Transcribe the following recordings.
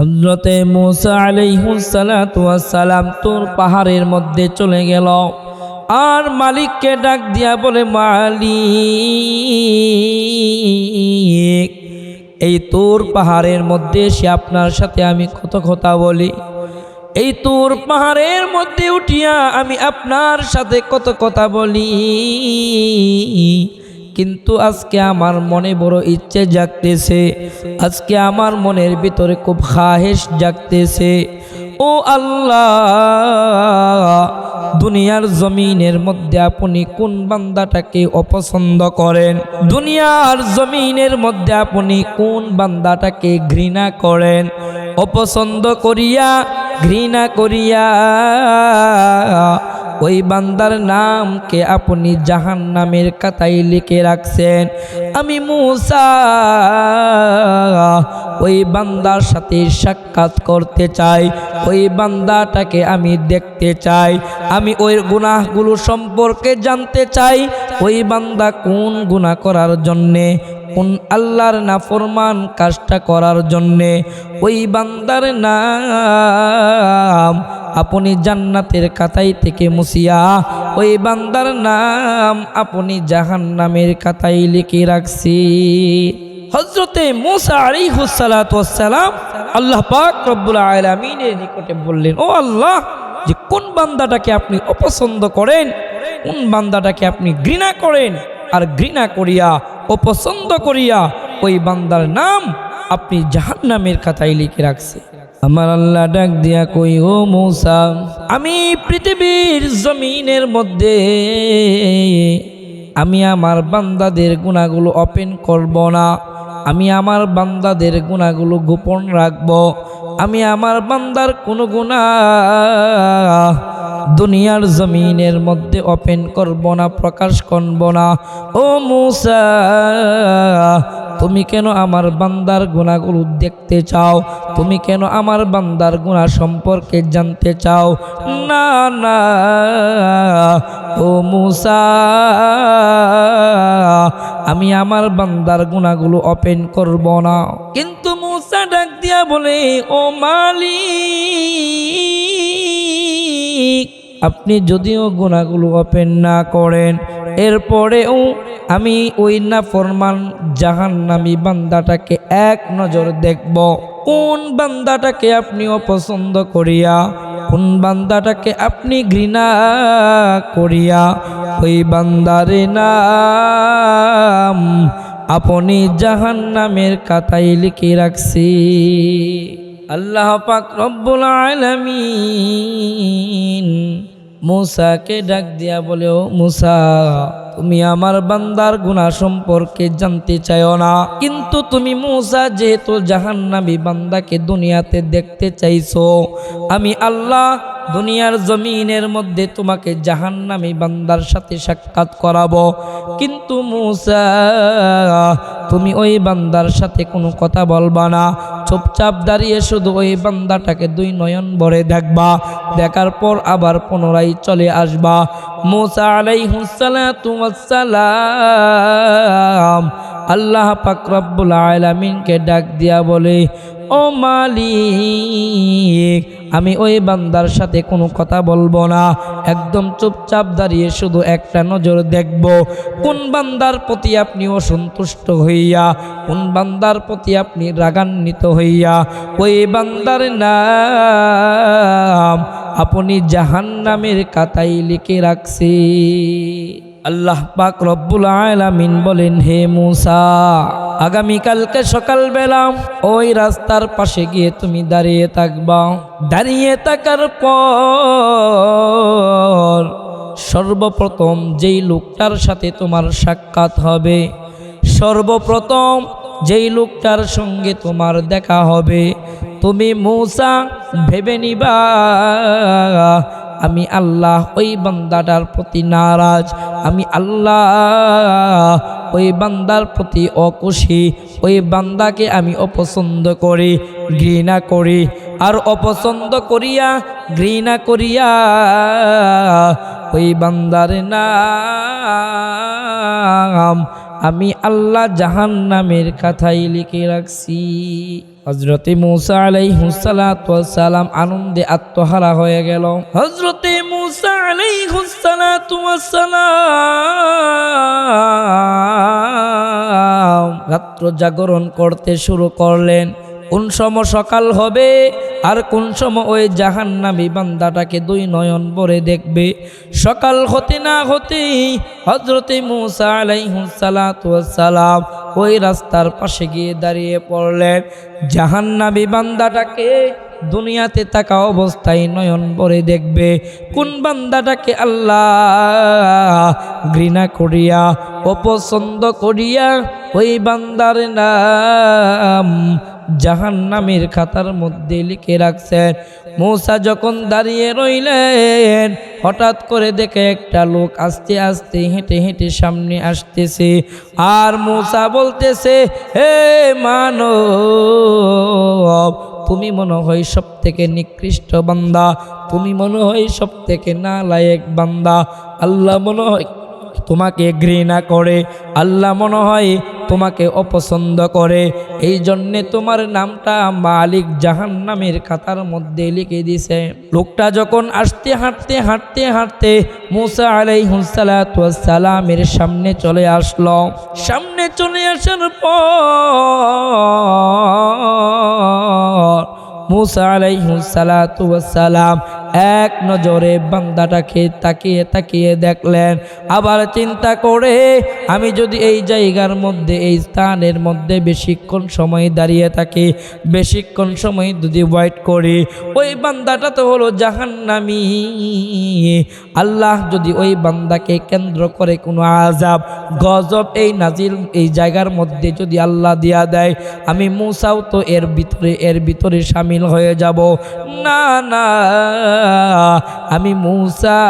হজরতে মুসা আলাইহুসালাম তোর পাহাড়ের মধ্যে চলে গেল। আর মালিককে ডাক দিয়া বলে, মালিক, এই তোর পাহাড়ের মধ্যে সে আপনার সাথে আমি কত কথা বলি? এই তোর পাহাড়ের মধ্যে উঠিয়া আমি আপনার সাথে কত কথা বলি? কিন্তু আজকে আমার মনে বড় ইচ্ছে জাগতেছে। আজকে আমার মনের ভিতরে খুব খাহেশ জাগতেছে। ও আল্লাহ, দুনিয়ার জমিনের মধ্যে আপনি কোন বান্দাটাকে অপছন্দ করেন? দুনিয়ার জমিনের মধ্যে আপনি কোন বান্দাটাকে ঘৃণা করেন? অপছন্দ করিয়া, ঘৃণা করিয়া ওই বান্দার নামকে আপনি জাহান নামের কাতায় লিখে রাখছেন। আমি মুসা, ওই বান্দার সাথে সাক্ষাৎ করতে চাই। ওই বান্দাটাকে আমি দেখতে চাই। আমি ওই গুনাহগুলো সম্পর্কে জানতে চাই। ওই বান্দা কোন গুনাহ করার জন্যে, কোন আল্লাহর নাফরমান কাজটা করার জন্যে, ওই বান্দার নাম আপনি জান্নাতের কাতাই থেকে মুসিয়া ওই বান্দার নাম আপনি জাহান নামের কাতাই লিখে রাখছি। হজরতে মুসা আলিহুসালাম আল্লাহ পাক রব্বুল আলমিনের নিকটে বললেন, ও আল্লাহ, যে কোন বান্দাটাকে আপনি অপছন্দ করেন, কোন বান্দাটাকে আপনি ঘৃণা করেন, আর ঘৃণা করিয়া, অপছন্দ করিয়া, ওই বান্দার নাম আপনি জাহান্নামের খাতায় লিখে রাখছে। আমার আল্লাহ ডাক দিয়া কই, ও মৌসা, আমি পৃথিবীর জমিনের মধ্যে আমি আমার বান্দাদের গুণাগুলো ওপেন করব না। আমি আমার বান্দাদের গুণাগুলো গোপন রাখব। আমি আমার বান্দার কোনো গুণা দুনিয়ার জমিনের মধ্যে ওপেন করব না, প্রকাশ করব না। ও মুসা, তুমি কেন আমার বান্দার গুণাগুলো দেখতে চাও? তুমি কেন আমার বান্দার গুণা সম্পর্কে জানতে চাও? না না। ও মুসা, আমি আমার বান্দার গুণাগুলো ওপেন করব না। কিন্তু মুসা ডাক দিয়া বলে, ও মালিক আপনি যদিও গুণাগুলো ওপেন না করেন, এরপরেও আমি ওই না ফরমান জাহান্নামী বান্দাটাকে এক নজর দেখব। কোন বান্দাটাকে আপনি অপছন্দ করিয়া, কোন বান্দাটাকে আপনি ঘৃণা করিয়া, ওই বান্দারে নাম আপনি জাহান্নামের কাতায় লিখে রাখছি। আল্লাহ পাক রব্বুল আলামিন মুসাকে ডাক দিয়া বলে ও মুসা তুমি আমার বান্দার গুণা সম্পর্কে জানতে চাইও না। কিন্তু তুমি মুসা, যেহেতু জাহান্নামী বান্দাকে দুনিয়াতে দেখতে চাইছো, আমি আল্লাহ দুনিয়ার জমিনের মধ্যে তোমাকে জাহান্নামী বান্দার সাথে সাক্ষাৎ করাবো। কিন্তু মুসা, তুমি ওই বান্দার সাথে কোনো কথা বলবা না। চুপচাপ দাঁড়িয়ে শুধু ওই বান্দাটাকে দুই নয়ন ভরে দেখবা। দেখার পর আবার পুনরায় চলে আসবা। মুসা আলাইহুসালাম আল্লাহ পাক রব্বুল আলামিনকে ডাক দিয়া বলে, ও মালিক, আমি ওই বান্দার সাথে কোনো কথা বলব না। একদম চুপচাপ দাঁড়িয়ে শুধু একটা নজর দেখব। কোন বান্দার প্রতি আপনি অসন্তুষ্ট হইয়া? কোন বান্দার প্রতি আপনি রাগান্বিত হইয়া? ওই বান্দার নাম আপনি জাহান্নামের কাতাই লিখে রাখছি। আল্লাহ পাক রব্বুল আলামিন বলেন, হে মুসা, আগামীকালকে সকালবেলা ওই রাস্তার পাশে গিয়ে তুমি দাঁড়িয়ে থাকবা। দাঁড়িয়ে থাকার পর সর্বপ্রথম যেই লোকটার সাথে তোমার সাক্ষাৎ হবে, সর্বপ্রথম যেই লোকটার সঙ্গে তোমার দেখা হবে তুমি মৌসা ভেবে নিবা, আমি আল্লাহ ওই বান্দাটার প্রতি নারাজ, আমি আল্লাহ ওই বান্দার প্রতি অকুশি, ওই বান্দাকে আমি অপছন্দ করি, ঘৃণা করি। আর অপছন্দ করিয়া, ঘৃণা করিয়া ওই বান্দার নাম আমি আল্লাহ জাহান্নামের কথাই লিখে রাখছি। হজরতে মুসা আলাইহুসালাম আনন্দে আত্মহারা হয়ে গেল। হজরতে মুসা আলাইহুসালাম রাত্র জাগরণ করতে শুরু করলেন। কোন সময় সকাল হবে আর কোন সময় ওই জাহান্নামী বান্দাটাকে দুই নয়ন ভরে দেখবে। সকাল হতে না হতেই হজরতে মুসা আলাইহুসালাম ওই রাস্তার পাশে গিয়ে দাঁড়িয়ে পড়লেন। জাহান্নামী বান্দাটাকে দুনিয়াতে থাকা অবস্থায় নয়ন ভরে দেখবে। কোন বান্দাটাকে আল্লাহ ঘৃণা করিয়া, অপছন্দ করিয়া ওই বান্দার নাম জাহান নামের খাতার মধ্যে লিখে রাখছেন, মৌসা যখন দাঁড়িয়ে রইলেন, হঠাৎ করে দেখে একটা লোক আস্তে আস্তে হেঁটে হেঁটে সামনে আসতেছে আর মৌসা বলতেছে, হে মানব, তুমি মনে হয় সব থেকে নিকৃষ্ট বান্দা, তুমি মনে হয় সব থেকে নালায়েক বান্দা, আল্লাহ মনে হয় তোমাকে ঘৃণা করে, আল্লাহ মনে হয় তোমাকে অপছন্দ করে। এই জন্যে তোমার নামটা মালিক জাহান নামের খাতার মধ্যে লিখে দিছে। লোকটা যখন আসতে হাঁটতে হাঁটতে হাঁটতে মুসা আলাইহুসালামের সামনে চলে আসলো। সামনে চলে আসার পর মুসা আলাইহুসালাম এক নজরে বান্দাটাকে তাকিয়ে তাকিয়ে দেখলেন। আবার চিন্তা করে, আমি যদি এই জায়গার মধ্যে, এই স্থানের মধ্যে বেশিক্ষণ সময় দাঁড়িয়ে থাকি, বেশিক্ষণ সময় যদি ওয়েট করি, ওই বান্দাটা তো হলো জাহান্নামি। আল্লাহ যদি ওই বান্দাকে কেন্দ্র করে কোনো আজাব গজব এই নাজিল, এই জায়গার মধ্যে যদি আল্লাহ দিয়া দেয়, আমি মুসাও তো এর ভিতরে এর ভিতরে সামিল হয়ে যাব। না না, আমি মূসা।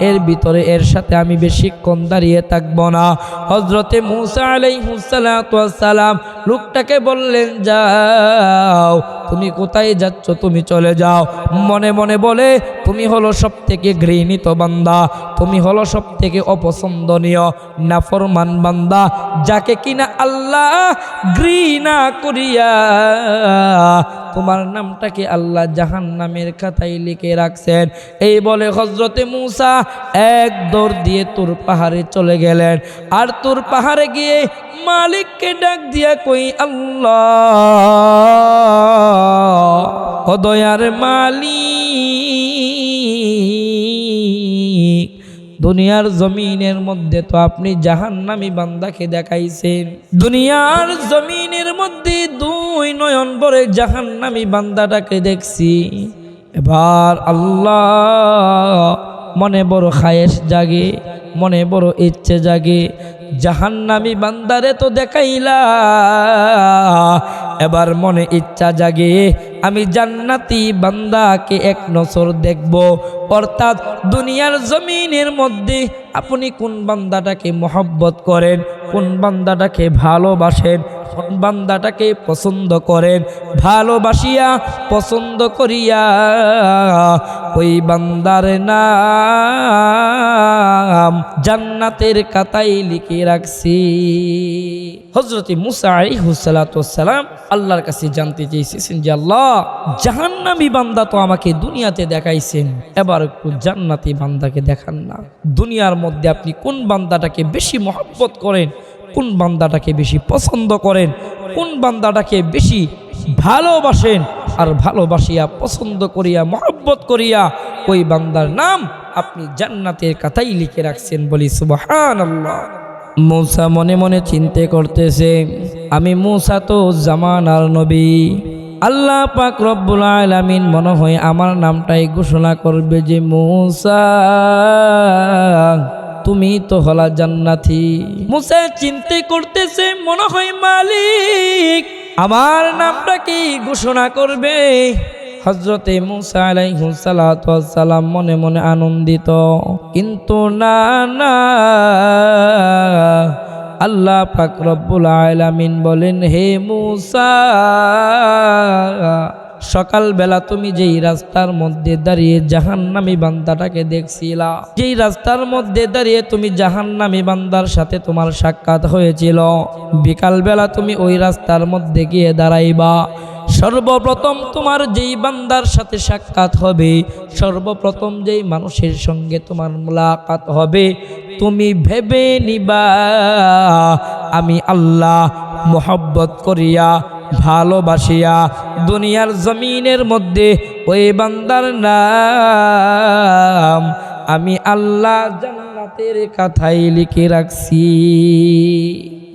এর ভিতরে এর সাথে আমি বেশিক্ষণ দাঁড়িয়ে থাকব না। হজরতে মূসা আলাইহুসালাম লোকটাকে বললেন, যাও। তুমি কোথায় যাচ্ছ? তুমি চলে যাও। মনে মনে বলে, তুমি হলো সব থেকে ঘৃণিত বান্দা। তুমি হলো সব থেকে অপছন্দনীয়, নাফরমান বান্দা। যাকে কিনা আল্লাহ ঘৃণা করিয়া, তোমার নামটাকে আল্লাহ জাহান নামের খাতায় লিখে রাখছেন। এই বলে হজরতে মুসা এক দৌড় দিয়ে তোর পাহাড়ে চলে গেলেন। আর তোর পাহাড়ে গিয়ে মালিককে ডাক দিয়া কই, আল্লাহ! ও মালি দুনিয়ার জমিনের মধ্যে তো আপনি জাহান্নামী বান্দাকে দেখাইছেন। দুনিয়ার জমিনের মধ্যে দুই নয়ন বরে জাহান্নামী বান্দাটাকে দেখছি। এবার আল্লাহ মনে বড় খায়েশ জাগে, মনে বড় ইচ্ছে জাগে। জাহান্নামী বান্দারে তো দেখাইলা, এবার মনে ইচ্ছা জাগে, আমি জান্নাতি বান্দাকে এক নজর দেখব। অর্থাৎ দুনিয়ার জমিনের মধ্যে আপনি কোন বান্দাটাকে মহব্বত করেন, কোন বান্দাটাকে ভালোবাসেন বান্দাটাকে পছন্দ করেন, ভালোবাসিয়া পছন্দ করিয়া ওই বান্দার নাম জান্নাতের কাতাই লিখে রাখছি। হজরত মুসা আলিহুসালাম আল্লাহর কাছে জানতে চেয়েছেন যে, আল্লাহ, জাহান্নামী বান্দা তো আমাকে দুনিয়াতে দেখাইছেন, এবার একটু জান্নাতি বান্দাকে দেখান না। দুনিয়ার মধ্যে আপনি কোন বান্দাটাকে বেশি মহব্বত করেন? কোন বান্দাটাকে বেশি পছন্দ করেন? কোন বান্দাটাকে বেশি ভালোবাসেন? আর ভালোবাসিয়া, পছন্দ করিয়া, মহব্বত করিয়া ওই বান্দার নাম আপনি জান্নাতের কথাই লিখে রাখছেন বলি সুবহান আল্লাহ মূসা মনে মনে চিন্তে করতেছে, আমি মূসা তো জামানার নবী। আল্লাহ পাক রব্বুল আলামিন মনে হয় আমার নামটাই ঘোষণা করবে যে মূসা। তুমি তো হলা জান্নাতি। মুসা চিন্তে করতেছে, মনে হয় মালিক, আমার নামটা কি ঘোষণা করবে? হজরতে মুসা আলাইহুসালাম মনে মনে আনন্দিত। কিন্তু না না, আল্লাহ পাক রব্বুল আলামিন বলেন, হে মুসা সকালবেলা তুমি যেই রাস্তার মধ্যে দাঁড়িয়ে জাহান্নামী বান্দাটাকে দেখছিলা, যেই রাস্তার মধ্যে দাঁড়িয়ে তুমি জাহান্নামী বান্দার সাথে তোমার সাক্ষাৎ হয়েছিল, বিকালবেলা তুমি ওই রাস্তার মধ্যে গিয়ে দাঁড়াইবা। সর্বপ্রথম তোমার যেই বান্দার সাথে সাক্ষাৎ হবে, সর্বপ্রথম যেই মানুষের সঙ্গে তোমার মোলাকাত হবে, তুমি ভেবে নিবা, আমি আল্লাহ মোহব্বত করিয়া, ভালোবাসিয়া দুনিয়ার জমিনের মধ্যে, ওই বান্দার নাম আমি আল্লাহ জান্নাতের কথাই লিখে রাখছি।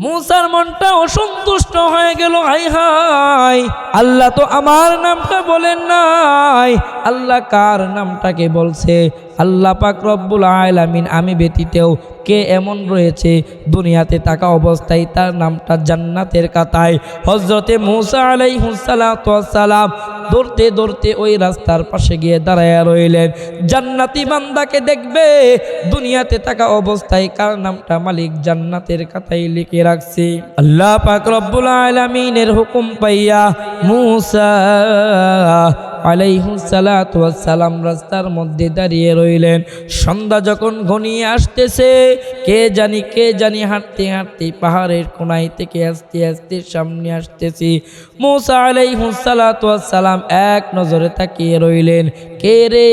মুসার মনটা অসন্তুষ্ট হয়ে গেল, হাই হাই, আল্লাহ তো আমার নামটা বলেন নাই। আল্লাহ কার নামটাকে বলছে? আল্লাহ পাক রব্বুল আলামিন, আমি ব্যতীতেও কে এমন রয়েছে, দুনিয়াতে থাকা অবস্থায় তার নামটা জান্নাতের কাতায় হজরতে মুসা আলাইহুসালাম দৌড়তে দৌড়তে ওই রাস্তার পাশে গিয়ে দাঁড়ায় রইলেন। জান্নাতি বান্দাকে দেখবে, দুনিয়াতে থাকা অবস্থায় কার নামটা মালিক জান্নাতের কাতায় লিখে রাখছে। আল্লাহ পাক রব্বুল আলামিনের হুকুম পাইয়া মুসা আলাইহুসালাম রাস্তার মধ্যে দাঁড়িয়ে রইলেন। সন্ধ্যা যখন ঘনিয়ে আসতেছে, কে জানি কে জানি হাঁটতে হাঁটতে পাহাড়ের কোনায় থেকে আসতে আসতে সামনে আসতেছি। মোসা আলাইহুসালাম এক নজরে তাকিয়ে রইলেন। কে রে?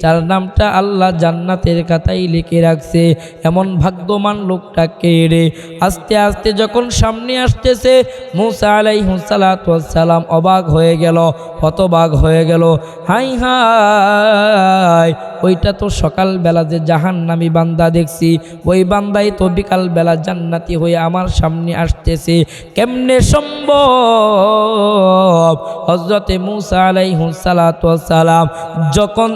যার নামটা আল্লাহ জান্নাতের খাতায় লিখে রাখছে, এমন ভাগ্যমান লোকটা কে রে? আস্তে আস্তে যখন সামনে আসতেছে, মুসা আলাইহুসালাম অবাক হয়ে গেল, হতবাক হয়ে গেল। হাই হাই, ওইটা তো সকালবেলা যে জাহান্নামি বান্দা দেখছি, ওই বান্দাই তো বিকালবেলা জান্নাতি হয়ে আমার সামনে আসতেছে। কেমনে সম্ভব? হজরতে মুসা আলাইহুসালাম যখন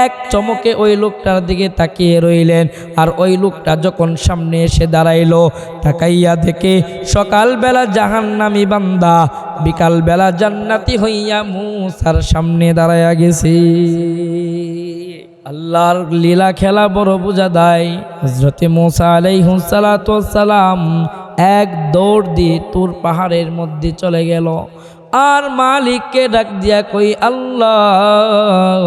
এক চমকে ওই লোকটার দিকে তাকিয়ে রইলেন, আর ওই লোকটা যখন সামনে এসে দাঁড়াইলো, তাকাইয়া দেখে সকালবেলা জাহান্নামি বান্দা, বিকালবেলা জান্নাতি হইয়া মুসার সামনে দাঁড়াইয়া গেছে। আল্লাহর লীলা খেলা বড় বোঝা দেয়। হজরতে মোসা আলাইহুসালাম এক দৌড় দিয়ে তোর পাহাড়ের মধ্যে চলে গেল। আর মালিককে ডাক দিয়া কই, আল্লাহ,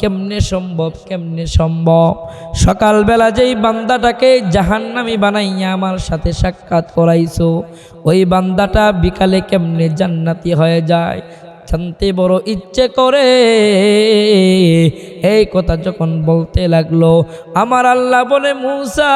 কেমনে সম্ভব কেমনে সম্ভব? সকালবেলা যেই বান্দাটাকে জাহান্নামি বানাইয়া আমার সাথে সাক্ষাৎ করাইছো, ওই বান্দাটা বিকালে কেমনে জান্নাতি হয়ে যায়? জানতে বড় ইচ্ছে করে। এই কথা যখন বলতে লাগল, আমার আল্লাহ বলে, মুসা,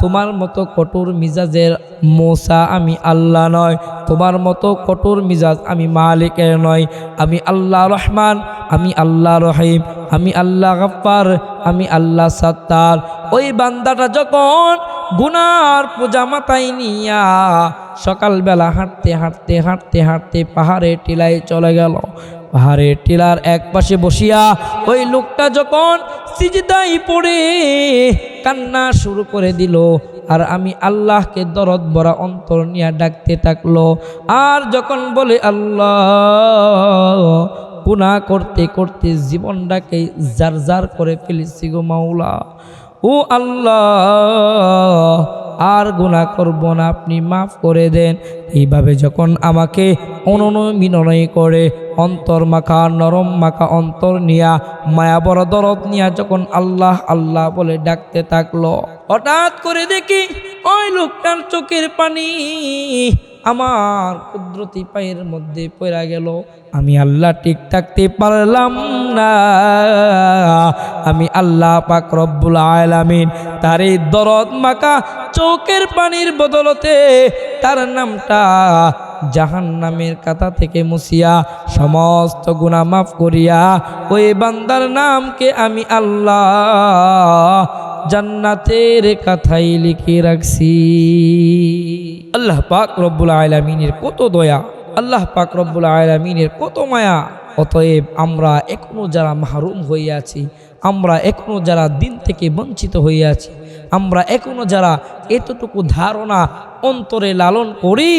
তোমার মতো কঠোর মিজাজের মোসা আমি আল্লাহ নয়। তোমার মতো কঠোর মিজাজ আমি মালিকের নয়। আমি আল্লাহ রহমান, আমি আল্লাহ রহিম, আমি আল্লাহ গফার আমি আল্লাহ সত্তার। ওই বান্দাটা যখন গুনার পূজা মাথায় নিয়া সকালবেলা হাঁটতে হাঁটতে হাঁটতে হাঁটতে পাহাড়ে টিলায় চলে গেল। পাহাড়ে টিলার এক পাশে বসিয়া ওই লোকটা যখন সিজদাই পড়ে কান্না শুরু করে দিল আর আমি আল্লাহকে দরদ ভরা অন্তর নিয়ে ডাকতে থাকল। আর যখন বলে, আল্লাহ গুণা করতে করতে জীবনটাকে জার জার করে ফেলেছি গো মাওলা। ও আল্লাহ আর গুণা করব না, আপনি মাফ করে দেন। এইভাবে যখন আমাকে অননয় অনুনয় করে, অন্তর মাখা, নরম মাখা অন্তর নিয়া মায়া বড় দরদ নিয়া যখন আল্লাহ আল্লাহ বলে ডাকতে থাকল, হঠাৎ করে দেখি ওই লোকটার চোখের পানি আমার কুদরতি পায়ের মধ্যে পড়া গেল। আমি আল্লাহ ঠিক থাকতে পারলাম না। আমি আল্লাহ পাক রব্বুল আলামিন তার এই দরদ মাকা চোখের পানির বদলতে তার নামটা জাহান নামের কাতা থেকে মুসিয়া সমস্ত গুণা মাফ করিয়া ওই বান্দার নামকে আমি আল্লাহ জান্নাতের কথাই লিখে রাখছি। আল্লাহ পাক রব্বুল আয়লামিনের কত দয়া, আল্লাহ পাক রব্বুল আয়লামিনের কত মায়া। অতএব আমরা এখনও যারা মাহরুম হইয়াছি আমরা এখনও যারা দিন থেকে বঞ্চিত হইয়াছি আমরা এখনও যারা এতটুকু ধারণা অন্তরে লালন করি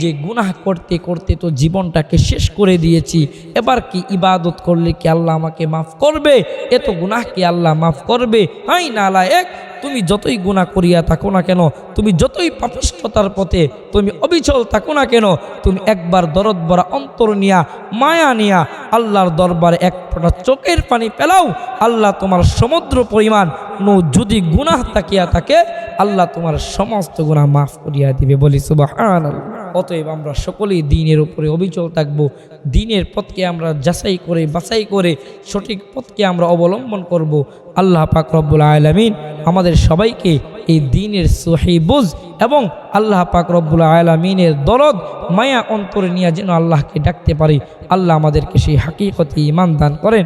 যে গুনাহ করতে করতে তো জীবনটাকে শেষ করে দিয়েছি। এবার কি ইবাদত করলে কি আল্লাহ আমাকে মাফ করবে? এত গুনাহ কি আল্লাহ মাফ করবে? হাই নালা এক তুমি যতই গুণা করিয়া থাকো না কেন, তুমি যতই পাপিষ্ঠতার পথে তুমি অবিচল থাকো না কেন, তুমি একবার দরদ ভরা অন্তর নিয়া, মায়া নিয়া আল্লাহর দরবারে এক ফোঁটা চোখের পানি পেলাও আল্লাহ তোমার সমুদ্র পরিমাণ নো যদি গুনাহ তাকিয়া থাকে, আল্লাহ তোমার সমস্ত গুনাহ মাফ করিয়া দিবে বলি সুবাহ অতএব আমরা সকলেই দিনের উপরে অবিচল থাকব। দিনের পথকে আমরা যাচাই করে, বাছাই করে, সঠিক পথকে আমরা অবলম্বন করব। আল্লাহ পাক রব্বুল আলমিন আমাদের সবাইকে এই দিনের সহিবুজ এবং আল্লাহ পাক রব্বুল আলমিনের দরদ, মায়া অন্তরে নিয়ে যেন আল্লাহকে ডাকতে পারি। আল্লাহ আমাদেরকে সেই হাকিকতে ইমান দান করেন।